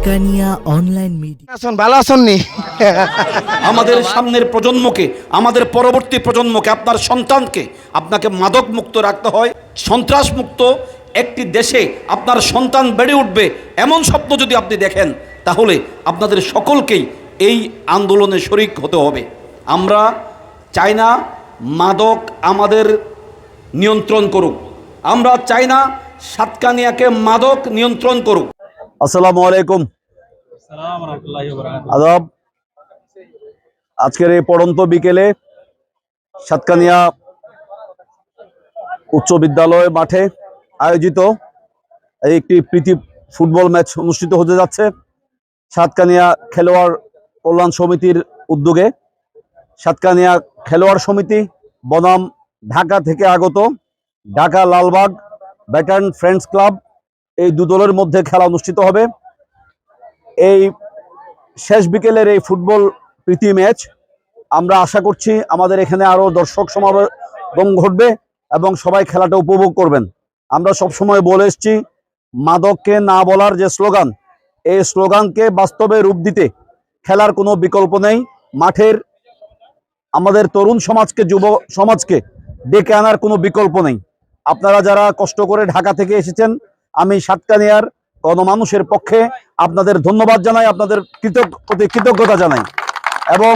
Satkania online media আছেন ভালো আছেন নি আমাদের সামনের প্রজন্মকে আমাদের পরবর্তী প্রজন্মকে আপনার সন্তানকে আপনাকে মাদক মুক্ত রাখতে হয়। সন্ত্রাস মুক্ত একটি দেশে আপনার সন্তান বেড়ে উঠবে এমন স্বপ্ন যদি আপনি দেখেন তাহলে আপনাদের সকলকেই এই আন্দোলনে শরিক হতে হবে। আমরা চাই না মাদক আমাদের নিয়ন্ত্রণ করুক। আমরা চাই না সাতকানিয়াকে মাদক নিয়ন্ত্রণ করুক। আসসালামু আলাইকুম। আদাব। আজকের এই পড়ন্ত বিকেলে সাতকানিয়া উচ্চ বিদ্যালয় মাঠে আয়োজিত এই একটি প্রীতি ফুটবল ম্যাচ অনুষ্ঠিত হতে যাচ্ছে সাতকানিয়া খেলোয়াড় কল্যাণ সমিতির উদ্যোগে। সাতকানিয়া খেলোয়াড় সমিতি বনাম ঢাকা থেকে আগত ঢাকা লালবাগ ব্যাটার্ন ফ্রেন্ডস ক্লাব এই দু দলের মধ্যে খেলা অনুষ্ঠিত হবে। এই শেষ বিকেলের এই ফুটবল প্রীতি ম্যাচ, আমরা আশা করছি আমাদের এখানে আরও দর্শক সমাগম ঘটবে এবং সবাই খেলাটা উপভোগ করবেন। আমরা সব সময় বলে এসেছি, মাদককে না বলার যে স্লোগান, এই স্লোগানকে বাস্তবে রূপ দিতে খেলার কোনো বিকল্প নেই। মাঠের আমাদের তরুণ সমাজকে, যুব সমাজকে ডেকে আনার কোনো বিকল্প নেই। আপনারা যারা কষ্ট করে ঢাকা থেকে এসেছেন আমি সাতকানিয়ার গণমানুষের পক্ষে আপনাদের ধন্যবাদ জানাই, আপনাদের প্রতি কৃতজ্ঞতা জানাই। এবং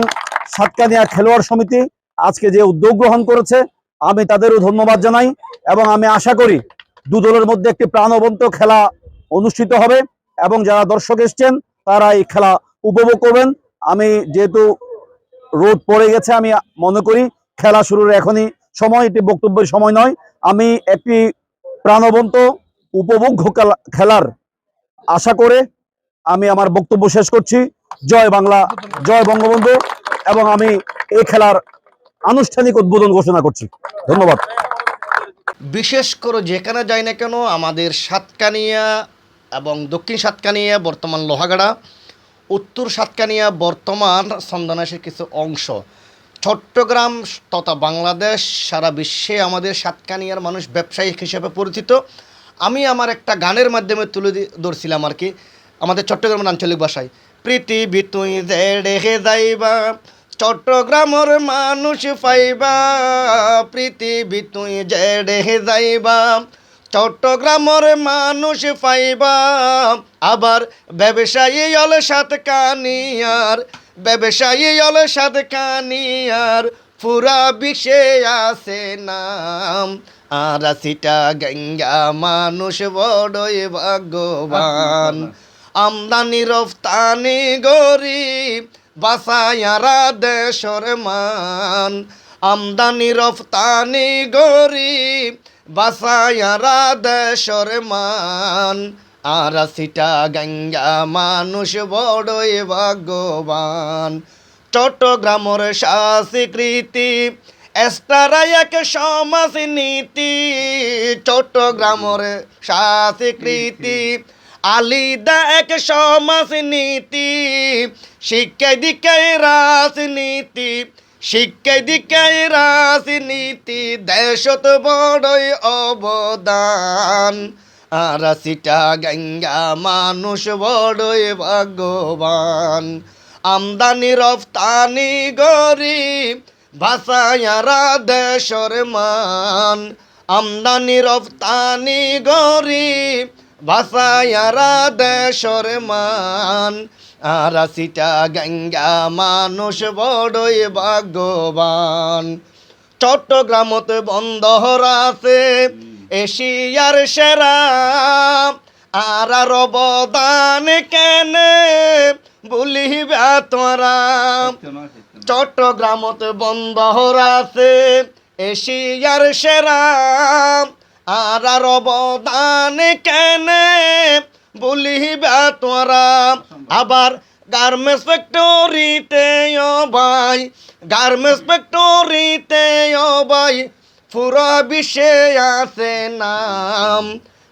সাতকানিয়া খেলোয়াড় সমিতি আজকে যে উদ্যোগ গ্রহণ করেছে, আমি তাদেরও ধন্যবাদ জানাই এবং আমি আশা করি দু দলের মধ্যে একটি প্রাণবন্ত খেলা অনুষ্ঠিত হবে এবং যারা দর্শক এসছেন, তারা এই খেলা উপভোগ করবেন। আমি যেহেতু রোদ পড়ে গেছে, আমি মনে করি খেলা শুরুর এখনই সময়, এটি বক্তব্যের সময় নয়। আমি একটি প্রাণবন্ত উপভোগ্য খেলার আশা করে আমি আমার বক্তব্য শেষ করছি। জয় বাংলা, জয় বঙ্গবন্ধু এবং আমি এই খেলার আনুষ্ঠানিক উদ্বোধন ঘোষণা করছি। ধন্যবাদ। বিশেষ করে যেখানে যাই না কেন, আমাদের সাতকানিয়া এবং দক্ষিণ সাতকানিয়া, বর্তমান লোহাগাড়া, উত্তর সাতকানিয়া, বর্তমান সন্দানাসের কিছু অংশ। চট্টগ্রাম তথা বাংলাদেশ, সারা বিশ্বে আমাদের সাতকানিয়ার মানুষ ব্যবসায়িক হিসেবে পরিচিত। আমি আমার একটা গানের মাধ্যমে তুলে ধরছিলাম আর কি। আমাদের চট্টগ্রামের আঞ্চলিক ভাষায়। পৃথিবী তুই রেখে যাইবা, চট্টগ্রামের মানুষ পাইবা। পৃথিবী তুই যে রেখে যাইবা, চট্টগ্রামের মানুষ পাইবা। আবার ব্যবসায়ী হলে সাত কানিয়ার ব্যবসায়ী হলে সাত কানিয়ার পুরা বিশ্বে আছে নাম। আর সিটা গঙ্গা মানুষ বড়ই ভাগ্যবান। আমদানি রফতানি গরিব বাসায়ারা দেশর মান। আমদানি রফতানি গরিব বাসায়ারা দেশর মান। আর সিটা গঙ্গা মানুষ বড়ই ভাগ্যবান। চট্টগ্রামের স্বীকৃতি এস্তারা এক সমাজ নীতি। চট্টগ্রামের স্বীকৃতি আলিদা এক সমাজ নীতি। শিক্ষায় দিকায় রাজনীতি শিক্ষায় দিকায় রাজনীতি। দেশত বড়ই অবদান। আর সিটা গঙ্গা মানুষ বড়ই ভাগ্যবান। আমদানি, রফতানি, গরিব ভাষায়ারা দেশর মান আমদানি, রফতানি, গরিব ভাষায়ারা দেশর মান আর সিটা গঙ্গা মানুষ বড়ই ভাগ্যবান। চট্টগ্রামতে বন্দর আছে এশিয়ার সেরা। আর অবদান কেনে বলিবা তোরা। চট্টগ্রামতে বন্দর আছে, এশিয়ার সেরা। আর অবদান কেনে বলিবা তোরা। আবার গার্মেন্টস ফ্যাক্টরিতে ভাই, গার্মেন্টস ফ্যাক্টরিতে ভাই, পুরো বিশ্বে আছে নাম।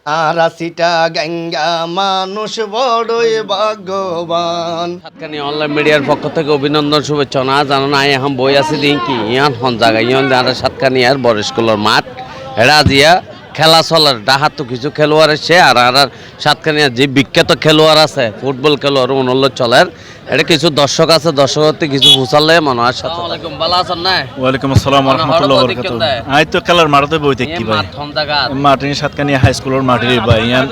আর সিটা গঙ্গা মানুষ বড়ই ভাগ্যবান। সাতকানি অনলাইন মিডিয়ার পক্ষ থেকে অভিনন্দন, শুভেচ্ছা। না, জানো না এখন বই আছে দিন কি ইয়ান হন জায়গা ইয়ান সাতকানি আর বড় স্কুলের মাঠ। এরা দিয়া খেলা চলার ডাহাত তো কিছু খেলোয়াড় এসে আর আর আর সাতখানিয়া যে বিখ্যাত খেলোয়াড় আছে ফুটবল খেলোয়াড় অনল্য চলের এটা কিছু দর্শক আছে দর্শক কিছু ফুসালে মনে হয় সাথে। ভালো আছেন না? ওয়ালাইকুম আসসালাম রহমতুল্লাহ হঠাৎ বরকাত দেখেন দেয়। আই তো খেলার মাঠতে বই দেখি ভাই? মাটিনি সাতকানিয়া হাই স্কুলের মাটির ভাই ইয়ান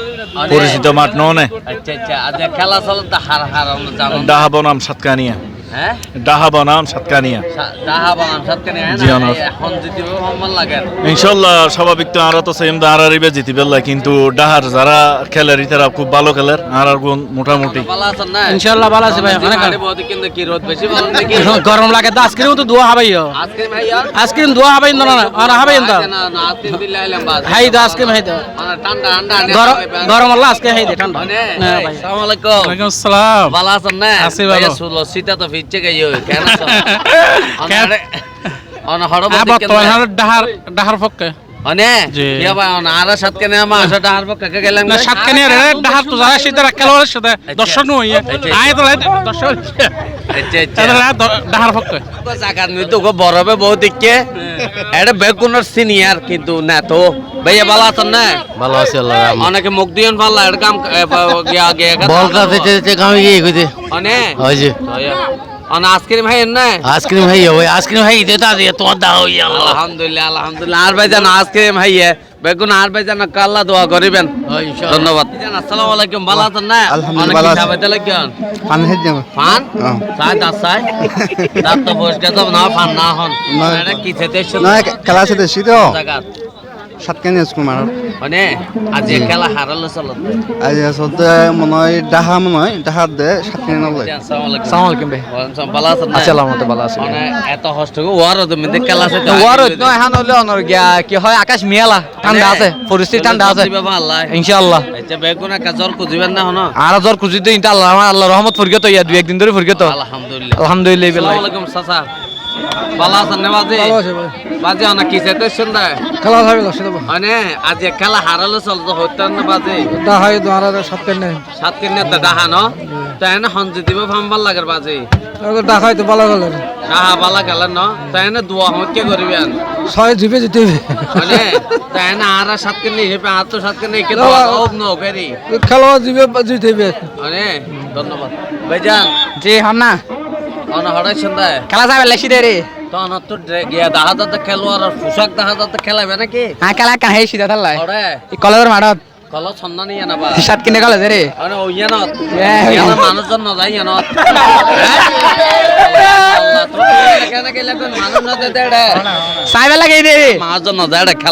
পরিচিত মাঠ ননে আচ্ছা আচ্ছা আজ খেলা চলার তো হার হার আমরা জানো। না। ডাহা বনাম সাতকানিয়া হ্যাঁ ডাহা বনাম সাতকানিয়া ডাহা বানাম সাতখানিয়া জি, এখন জিতিব সম্মান লাগে। ইনশাল্লাহ স্বাভাবিক তো আরা তো সেম দাঁড়ারিবে জিতি পেল্লা কিন্তু ডাহার যারা খেলের খুব ভালো খেলের আর আর গুণ মোটামুটি। ভালো আছেন না? ইনশাআল্লাহ ভালো আছি ভাই, অনেক বাড়ি বহুত কিন্তু কি রোদ? বেশি ভালো নাকি? গরম লাগে তো আইসক্রিম তো দোয়া হাবাই আজকে ভাইয়া আইসক্রিম দোয়া হাবাই না না আর হাবাই আজকে না না আজকে দিলে আইলাম বাদ হাই দো আইসক্রিম হাই দো ঠান্ডা ঠান্ডা গরম আল্লাহ আজকে হাই দে ঠান্ডা। হ্যাঁ ভাই। আসসালামু আলাইকুম। ওয়ালাইকুম আসসালাম। ভালো আছেন না? আছি ভালো। সুলো সিটা তো ফিচ্ছে গইও কেন? বর্তমান ডাহার ডাহার পক্ষে। অনে? জি। কি ভাই অন আর সাতকে নে মা আসা ডাহার পক্ষে কে গেলাম না সাতকানি রে ডাহার তো যারা সেটা খেলোয়াড়ের সাথে দর্শক নই আয় তো দর্শক আচ্ছা আচ্ছা। ডাহার পক্ষে জায়গা নিয়ে তো গো বরবে বহুত ইকে এটা বেগুনের সিনিয়র কিন্তু না তো। ভাইয়া ভালো আছেন না? ভালো আছি আল্লাহ অনেকে মুখ দিয়েন ভালো এর কাম গিয়া গিয়া বল কাছে যেতে গিয়ে কইতে অনে? ওই যে। অন আইসক্রিম ভাই না আইসক্রিম খাই ওই আইসক্রিম খাই দিতে তা দিয়ে তোমার দা হই আলহামদুলিল্লাহ আলহামদুলিল্লাহ। আর ভাই জান আইসক্রিম ভাইয়ে বেগুন আর ভাই জান কাল্লা দোয়া করিবেন। ধন্যবাদ। আসসালামু আলাইকুম ভালো আছেন না? আলহামদুলিল্লাহ, ভালো আছি। খাবাইতে লাগিয়ান পান হেড যাব। ফান সাই দাস সাই দাঁত তো বসে তো না ফান না হন। এটা কি থেকে না খেলা দেশি তো সাতকানি স্কুল মানে আজ খেলা হারালো চলো আজ আচলতে মনে হয় ডাহা মনে হয় ডাহাত দে সাতকানি নলয়। আসসালামু আলাইকুম। সালাম আলাইকুম ভাই। ভালো আছেন? আছি মতো ভালো আছি। মানে এত কষ্ট করে ওয়ার তুমি দেখ খেলা আছে তো ওয়ারত নয় হলে অনর গিয়া কি হয় আকাশ মিয়ালা ঠান্ডা আছে পরিস্থিতি ঠান্ডা আছে। আল্লাহ ইনশাআল্লাহ। আচ্ছা বেগুন একটা জ্বর কুজিবেন না হনো? আর জ্বর খুঁজি তো ইনটা আল্লাহ আল্লাহ রহমত ফরগে তো ইয়া দুই একদিন ধরে ফরগে তো আলহামদুলিল্লাহ। আলহামদুলিল্লাহ আসসালামু আলাইকুম চাচা। ভালো আছেন না বাজে? বাজে অনেক কি শুনদা খেলা হবে মানে আজ খেলা হারালো চলতো হইতাম না বাজে? হয় তোমার সাত পেন সাত কিনে ডাহা ন তাই না হঞ্জি দিব ফাম্বার লাগার বাজে? গেল। ডাহা বালা গেলেন ন? তাই না দুয়া হচ্ছে করবেন ছয় জিপে হবে। মানে তাই না আর সাত কিনে হিসেবে আর তো সাত কিনে কে তো হোক ন ফেরি? খেলোয়া জিপে মানে ধন্যবাদ। ভাইজান। জি হন না খেলা যাবে লেখি দে রে তখন তো গিয়া দেখা যাতে খেলোয়াড় আর পোশাক দেখা যাতে খেলাবে নাকি? হ্যাঁ খেলা কাহে সিধা থাল্লাই। কলেজের মাঠত। না কিনে কলেজ রে। মানুষজন না? না না জানে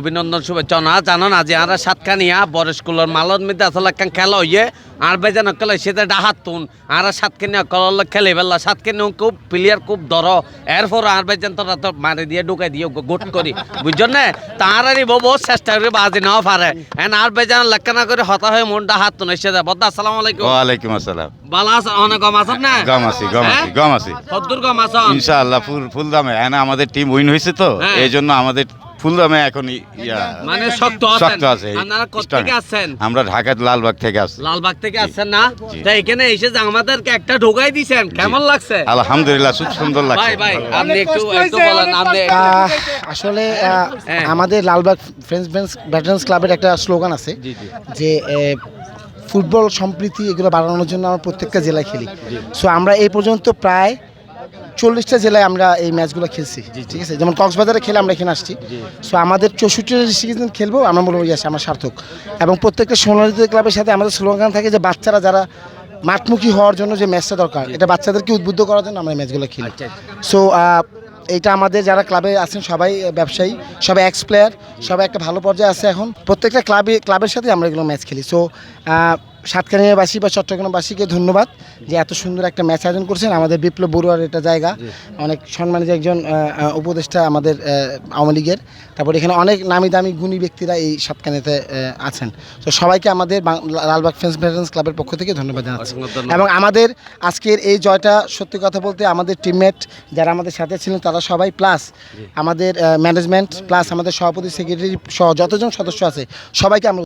অভিনন্দন শুভেচ্ছা। না জানান আজি আর সাতখানিয়া বড় স্কুলের মালত মধ্যে আসলে খেলা হইয়ে আর বেজান খেলা সেটা ডাহাত তুন আর সাতখানিয়া কলল খেলে বেলা সাতখানি খুব প্লেয়ার খুব দর এরপর আর বেজান তোরা তো মারি দিয়ে ঢুকাই দিয়ে গোট করি। বুঝছেন না? তারারই বহু চেষ্টা করে বাজি নাও পারে। এন আর বেজান লেখানা করে হতা হয়ে মন ডাহাত তুন এসে যায়। বদ্দা আসসালামু আলাইকুম। ওয়ালাইকুম আসসালাম। বালা আছে অনেক গম আছেন না? গম আছি গম আছি গম আছি। সদ্দুর গম আছেন ইনশাআল্লাহ ফুল ফুল দামে এনা আমাদের টিম উইন হয়েছে তো। হ্যাঁ। এই জন্য আমাদের ফুল দামে এখন ইয়া। মানে শক্ত শক্ত আছে আপনারা আমরা ঢাকার লালবাগ থেকে আসছি। লালবাগ থেকে আসছেন না? তা এখানে এসে যে আমাদেরকে একটা ঢোকাই দিছেন। কেমন লাগছে? আলহামদুলিল্লাহ খুব সুন্দর লাগছে। ভাই আপনি একটু একটু বলেন আপনি আসলে আহ, হ্যাঁ। আমাদের লালবাগ ফ্রেন্ডস ফ্রেন্ডস ব্যাটার্স ক্লাবের একটা স্লোগান আছে যে ফুটবল সম্প্রীতি এগুলো বাড়ানোর জন্য আমরা প্রত্যেকটা জেলায় খেলি। সো আমরা এই পর্যন্ত প্রায় চল্লিশটা জেলায় আমরা এই ম্যাচগুলো খেলছি ঠিক আছে? যেমন কক্সবাজারে খেলে আমরা এখানে আসছি। সো আমাদের চৌষট্টিটা ডিস্ট্রিক্ট খেলব আমরা বলব ইয়াস আমার সার্থক। এবং প্রত্যেকটা সোনালিতে ক্লাবের সাথে আমাদের স্লোগান থাকে যে বাচ্চারা যারা মাঠমুখী হওয়ার জন্য যে ম্যাচটা দরকার এটা বাচ্চাদেরকে উদ্বুদ্ধ করার জন্য আমরা এই ম্যাচগুলো খেলি। সো এইটা আমাদের যারা ক্লাবে আছেন সবাই ব্যবসায়ী সবাই এক্স প্লেয়ার সবাই একটা ভালো পর্যায়ে আছে এখন। প্রত্যেকটা ক্লাবে ক্লাবের সাথে আমরা এগুলো ম্যাচ খেলি। সো সাতকানিয়াবাসী বা চট্টগ্রামবাসীকে ধন্যবাদ যে এত সুন্দর একটা ম্যাচ আয়োজন করছেন। আমাদের বিপ্লব বড়ুয়ার এটা জায়গা। অনেক সম্মানিত একজন উপদেষ্টা আমাদের আওয়ামী লীগের। তারপর এখানে অনেক নামি দামি গুণী ব্যক্তিরা এই সাতকানিয়াতে আছেন। তো সবাইকে আমাদের লালবাগ ফ্রেন্ডস ভেটারেন্স ক্লাবের পক্ষ থেকে ধন্যবাদ জানাচ্ছি। এবং আমাদের আজকের এই জয়টা সত্যি কথা বলতে আমাদের টিমমেট যারা আমাদের সাথে ছিলেন তারা সবাই প্লাস আমাদের ম্যানেজমেন্ট প্লাস আমাদের সভাপতি সেক্রেটারি সহ যতজন সদস্য আছে সবাইকে আমরা